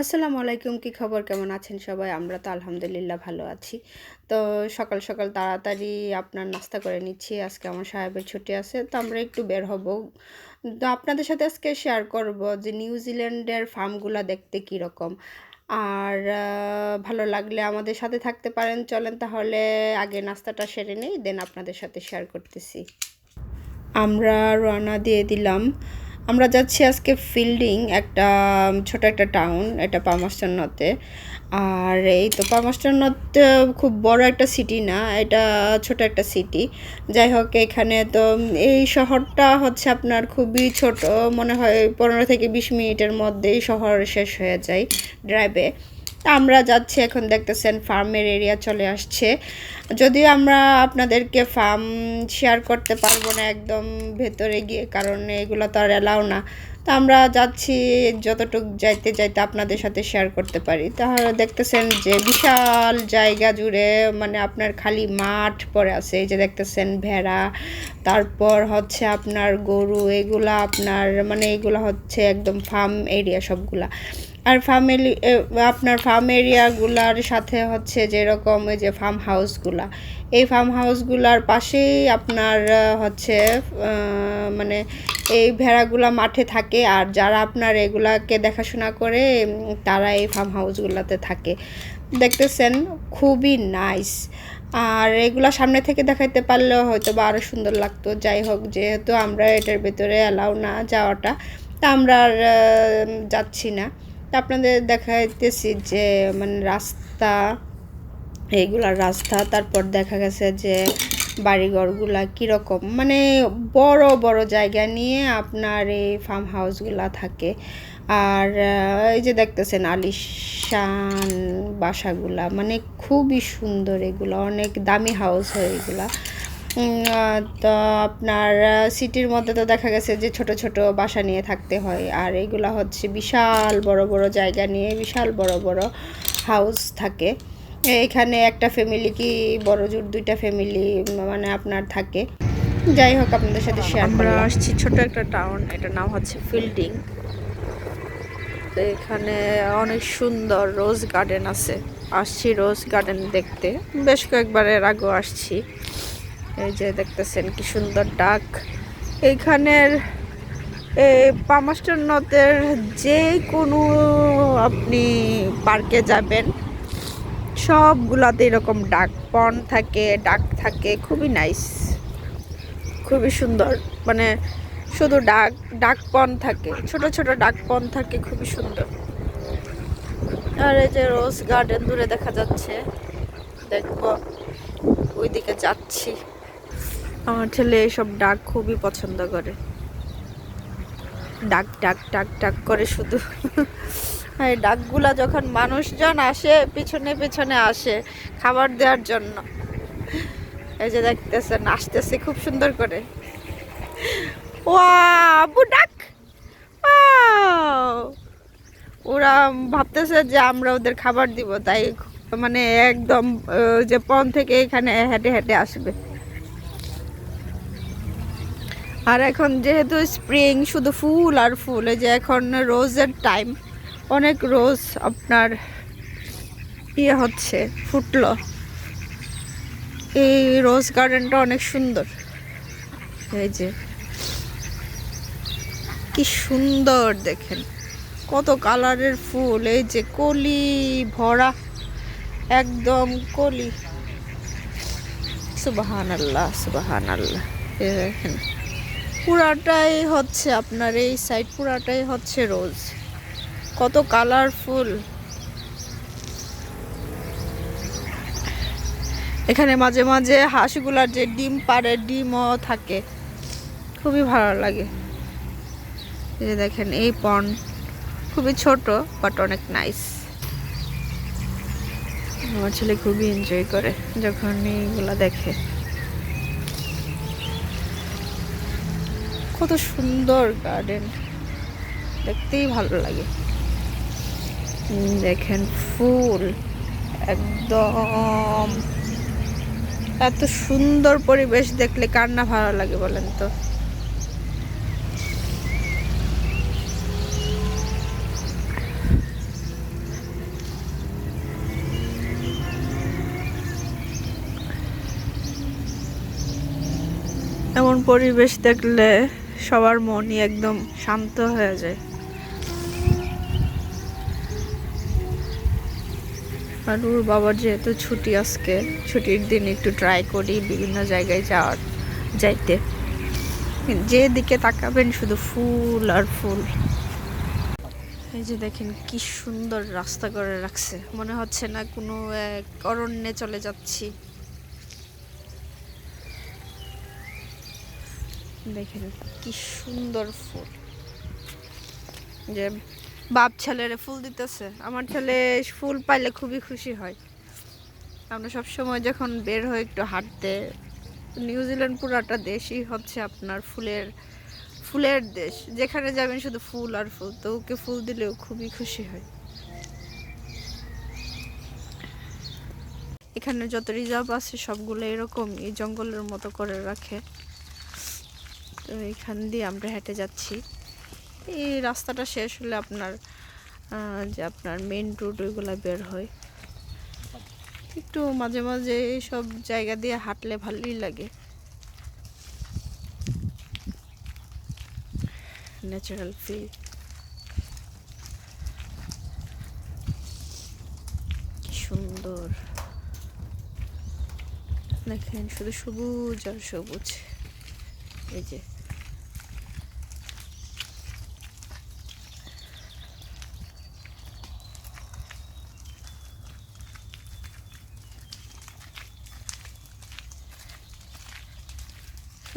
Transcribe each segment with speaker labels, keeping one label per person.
Speaker 1: আসসালামু আলাইকুম, কি খবর? কেমন আছেন সবাই? আমরা তো আলহামদুলিল্লাহ ভালো আছি। তো সকাল সকাল তাড়াতাড়ি আপনার নাস্তা করে নিচ্ছি। আজকে আমার সাহেবের ছুটি আছে, তো আমরা একটু বের হব। তো আপনাদের সাথে আজকে শেয়ার করব যে নিউজিল্যান্ডের ফার্মগুলো দেখতে কীরকম আর ভালো লাগলে আমাদের সাথে থাকতে পারেন। চলেন তাহলে আগে নাস্তাটা সেরে নেই, দেন আপনাদের সাথে শেয়ার করতেছি। আমরা রওনা দিয়ে দিলাম। আমরা যাচ্ছি আজকে ফিল্ডিং একটা ছোট একটা টাউন, এটা পামাস্টারনতে আর এই তো পামাস্টারনতে খুব বড় একটা সিটি না, এটা ছোট একটা সিটি। যাই হোক, এখানে তো এই শহরটা হচ্ছে আপনার খুবই ছোট, মনে হয় পনেরো থেকে বিশ মিনিটের মধ্যেই শহর শেষ হয়ে যায় ড্রাইভে আমরা যাচ্ছি, এখন দেখতেছেন ফার্মের এরিয়া চলে আসছে। যদিও আমরা আপনাদেরকে ফার্ম শেয়ার করতে পারব না একদম ভেতরে গিয়ে, কারণ এগুলো তো আর এলাও না। তো আমরা যাচ্ছি, যতটুক যাইতে যাইতে আপনাদের সাথে শেয়ার করতে পারি। তাহলে দেখতেছেন যে বিশাল জায়গা জুড়ে মানে আপনার খালি মাঠ পড়ে আছে। এই যে দেখতেছেন ভেড়া, তারপর হচ্ছে আপনার গরু, এগুলা আপনার মানে এগুলা হচ্ছে একদম ফার্ম এরিয়া সবগুলা। আর ফ্যামিলি আপনার ফার্ম এরিয়াগুলার সাথে হচ্ছে যেরকম ওই যে ফার্ম হাউসগুলা এই ফার্ম হাউসগুলার পাশেই আপনার হচ্ছে মানে এই ভেড়াগুলা মাঠে থাকে। আর যারা আপনার এগুলাকে দেখাশোনা করে তারা এই ফার্ম হাউসগুলাতে থাকে। দেখতেছেন? খুবই নাইস আর এগুলা সামনে থেকে দেখাইতে পারলেও হয়তো বা আরও সুন্দর লাগতো। যাই হোক, যেহেতু আমরা এটার ভেতরে অ্যালাউ না যাওয়াটা, তা আমরা আর যাচ্ছি না। তা আপনাদের দেখাইতেছি যে মানে রাস্তা, এইগুলার রাস্তা, তারপর দেখা গেছে যে বাড়িঘরগুলা কীরকম মানে বড় বড় জায়গা নিয়ে আপনার এই ফার্ম হাউসগুলা থাকে। আর এই যে দেখতেছেন আলিশান বাসাগুলা মানে খুবই সুন্দর এগুলো, অনেক দামি হাউস হয় এগুলা। তো আপনার সিটির মধ্যে তো দেখা গেছে যে ছোট ছোট বাসা নিয়ে থাকতে হয়। আর এগুলা হচ্ছে বিশাল বড় বড় জায়গা নিয়ে বিশাল বড় বড় হাউস থাকে। এখানে একটা ফ্যামিলি কি বড় জোর দুইটা ফ্যামিলি মানে আপনার থাকে। যাই হোক আপনাদের সাথে শেয়ার
Speaker 2: আমরা আসছি ছোট একটা টাউন এটার নাম হচ্ছে ফিল্ডিং তো এখানে অনেক সুন্দর রোজ গার্ডেন আছে। আসছি রোজ গার্ডেন দেখতে। বেশ কয়েকবার এর আগেও আসছি। এই যে দেখতেছেন কি সুন্দর ডাক। এইখানের পামাস্টার নদের যে কোনো আপনি পার্কে যাবেন, সবগুলাতে এরকম ডাক পন থাকে, ডাক থাকে, খুবই নাইস, খুবই সুন্দর। মানে শুধু ডাক ডাক পন থাকে, ছোট ছোট ডাক পন থাকে, খুবই সুন্দর। আর এই যে রোজ গার্ডেন দূরে দেখা যাচ্ছে, দেখব, ওইদিকে যাচ্ছি। আমার ছেলে এইসব ডাক খুবই পছন্দ করে। ডাক ডাক ডাক ডাক করে শুধু। এই ডাকগুলা যখন মানুষজন আসে, পিছনে পিছনে আসে খাবার দেওয়ার জন্য। এই যে দেখতেছেন, আসতেছে খুব সুন্দর করে। ওয়া আবু ডাক! ওরা ভাবতেছে যে আমরা ওদের খাবার দিব, তাই মানে একদম যে পন থেকে এখানে হেঁটে হেঁটে আসবে। আর এখন যেহেতু স্প্রিং শুধু ফুল আর ফুল, এই যে এখন রোজের টাইম অনেক রোজ আপনার ইয়ে হচ্ছে, ফুটলো। এই রোজ গার্ডেনটা অনেক সুন্দর। এই যে, কি সুন্দর দেখেন, কত কালারের ফুল, এই যে কলি ভরা, একদম কলি। সুবাহান আল্লাহ সুবাহান আল্লাহ দেখেন। পুরাটাই হচ্ছে আপনার এই সাইড পুরাটাই হচ্ছে রোজ কত কালারফুল এখানে মাঝে মাঝে হাঁসগুলার যে ডিম পারে ডিমও থাকে। খুবই ভালো লাগে। যে দেখেন, এই পন খুবই ছোট বাট অনেক নাইস আমার ছেলে খুবই এনজয় করে যখন এইগুলা দেখে। কত সুন্দর গার্ডেন দেখতেই ভালো লাগে। দেখেন ফুল, একদম। এত সুন্দর পরিবেশ দেখলে কার না ভালো লাগে বলেন তো?
Speaker 1: এমন পরিবেশ দেখলে সবার মনই একদম শান্ত হয়ে যায়। আর বাবার যেহেতু ছুটি আজকে, ছুটির দিন একটু ট্রাই করি বিভিন্ন জায়গায় যাওয়ার, যাইতে। যেদিকে তাকাবেন শুধু ফুল আর ফুল। এই যে দেখেন কি সুন্দর রাস্তা করে রাখছে। মনে হচ্ছে না কোনো এক অরণ্যে চলে যাচ্ছি। দেখেন কি সুন্দর ফুল। যে বাপ ছেলেরে ফুল দিতেছে, আমার ছেলে ফুল পাইলে খুবই খুশি হয়। আমরা সব সময় যখন বের হই একটু হাঁটতে নিউজিল্যান্ড পুরাটা দেশই হচ্ছে আপনার ফুলের ফুলের দেশ। যেখানে যাবেন শুধু ফুল আর ফুল, তো ওকে ফুল দিলেও খুবই খুশি হয়। এখানে যত রিজার্ভ আছে সবগুলো এরকম এই জঙ্গলের মতো করে রাখে। তো এখান দিয়ে আমরা হেঁটে যাচ্ছি। এই রাস্তাটা শেষ হলে আপনার যে আপনার মেন রোড ওইগুলো বের হয়। একটু মাঝে মাঝে সব জায়গা দিয়ে হাঁটলে ভালোই লাগে। ন্যাচারাল ফিল সুন্দর। দেখেন শুধু সবুজ আর সবুজ। এই যে।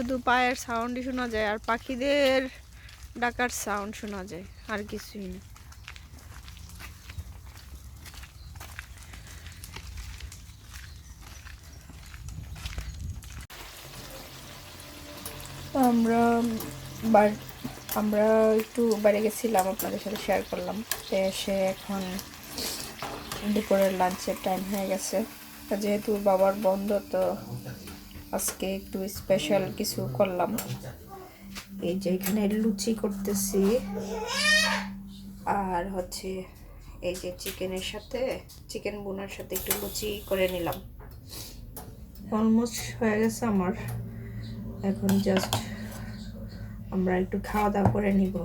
Speaker 1: শুধু পায়ের সাউন্ডই শোনা যায় আর পাখিদের ডাকার সাউন্ড শোনা যায়, আর কিছুই না। আমরা আমরা একটু বাইরে গেছিলাম, আপনাদের সাথে শেয়ার করলাম। এসে এখন দুপুরের লাঞ্চের টাইম হয়ে গেছে। যেহেতু বাবার বন্ধ, তো আজকে একটু স্পেশাল কিছু করলাম। এই যে এখানে লুচি করতেছি। আর হচ্ছে এই যে চিকেনের সাথে, চিকেন বোনার সাথে একটু লুচি করে নিলাম। অলমোস্ট হয়ে গেছে আমার। এখন জাস্ট আমরা একটু খাওয়া দাওয়া করে নিব।